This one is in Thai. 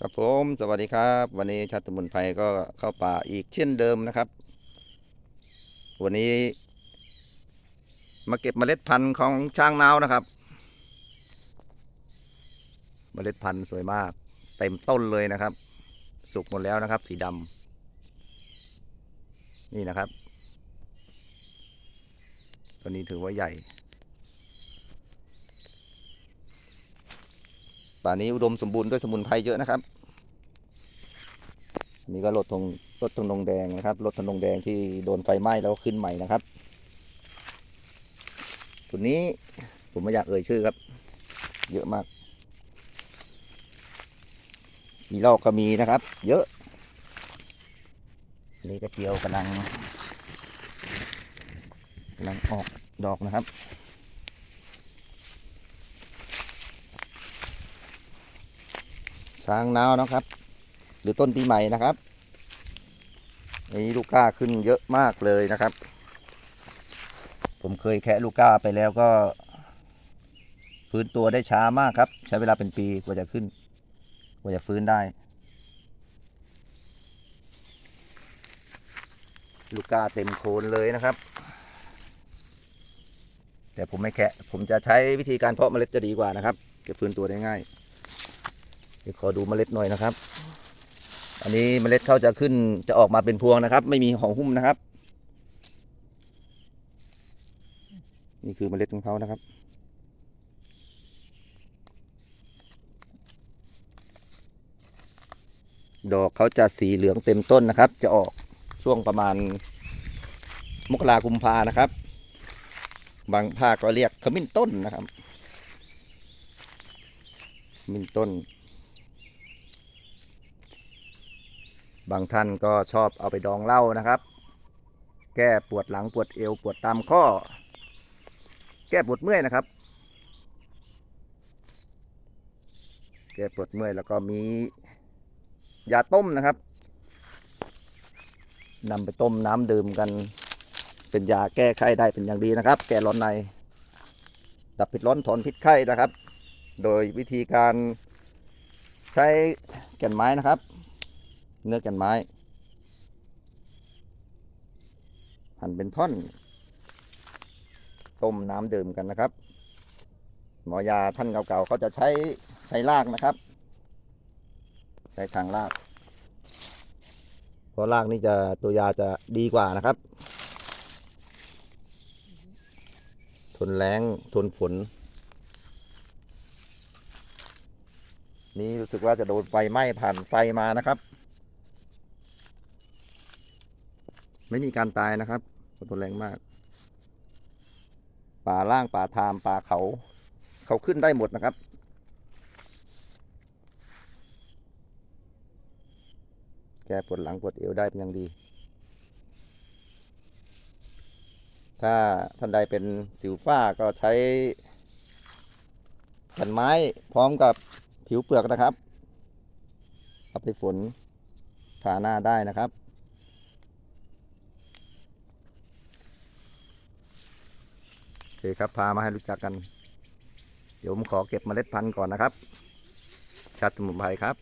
ครับผมสวัสดีครับ วันนี้ชัดสมุนไพก็เข้าป่าอีกเช่นเดิมนะครับ วันนี้ มาเก็บเมล็ดพันธุ์ของช้างนาวนะครับ เมล็ดพันธุ์สวยมาก เต็มต้นเลยนะครับ สุกหมดแล้วนะครับ สีดำนี่นะครับ ตัวนี้ถือว่าใหญ่ ป่านี้อุดมสมบูรณ์ด้วยสมุนไพรเยอะนะครับ นี่ก็รถทงรถทงนงแดงนะครับรถทงนงแดงที่โดนไฟไหม้แล้วขึ้นใหม่นะครับตัวนี้ผมไม่อยากเอ่ยชื่อครับ เยอะมากมีลอกก็มีนะครับ เยอะนี่กระเจียวกำลังกำลังออกดอกนะครับ ช้างนาวนะครับ หรือต้นปีใหม่นะครับนี่ลูกก้าขึ้นเยอะมากเลยนะครับ ผมเคยแคะลูกก้าไปแล้วก็ ฟื้นตัวได้ช้ามากครับ ใช้เวลาเป็นปีกว่าจะขึ้น กว่าจะฟื้นได้ ลูกก้าเต็มโคนเลยนะครับ แต่ผมไม่แคะผมจะใช้วิธีการเพาะเมล็ดจะดีกว่านะครับ จะฟื้นตัวได้ง่าย ดี๋ยวขอดูเมล็ดหน่อยนะครับ อันนี้เมล็ดเขาจะขึ้นจะออกมาเป็นพวงนะครับ ไม่มีห่อหุ้มนะครับ นี่คือเมล็ดของเขานะครับดอกเขาจะสีเหลืองเต็มต้นนะครับ จะออกช่วงประมาณมกราคุมพานะครับ บางภาคก็เรียกขมิ้นต้นนะครับขมิ้นต้น บางท่านก็ชอบเอาไปดองเหล้านะครับ แก้ปวดหลังปวดเอวปวดตามข้อ แก้ปวดเมื่อยนะครับ แก้ปวดเมื่อยแล้วก็มียาต้มนะครับนำไปต้มน้ำดื่มกัน เป็นยาแก้ไข้ได้เป็นอย่างดีนะครับ แก้ร้อนใน ดับพิษร้อนถอนพิษไข้นะครับ โดยวิธีการใช้แก่นไม้นะครับ เนื้อก่นไม้ หั่นเป็นท่อน ต้มน้ำดื่มกันนะครับ หมอยาท่านเก่าๆเขาจะใช้ใช้รากนะครับ ใช้ทางรากเพราะรากนี่จะตัวยาจะดีกว่านะครับ ทนแรงทนฝนนี่รู้สึกว่าจะโดนไฟไหม้ผ่านไฟมานะครับ ไม่มีการตายนะครับทนแรงมาก ป่าล่างป่าทามป่าเขา เขาขึ้นได้หมดนะครับ แกปวดหลังปวดเอวได้เป็นอย่างดี ถ้าท่านใดเป็นสิวฝ้าก็ใช้แผ่นไม้พร้อมกับผิวเปลือกนะครับ เอาไปฝนทาหน้าได้นะครับ โอเคครับพามาให้รู้จักกัน เดี๋ยวผมขอเก็บเมล็ดพันธุ์ก่อนนะครับชัดสมุนไพรครับ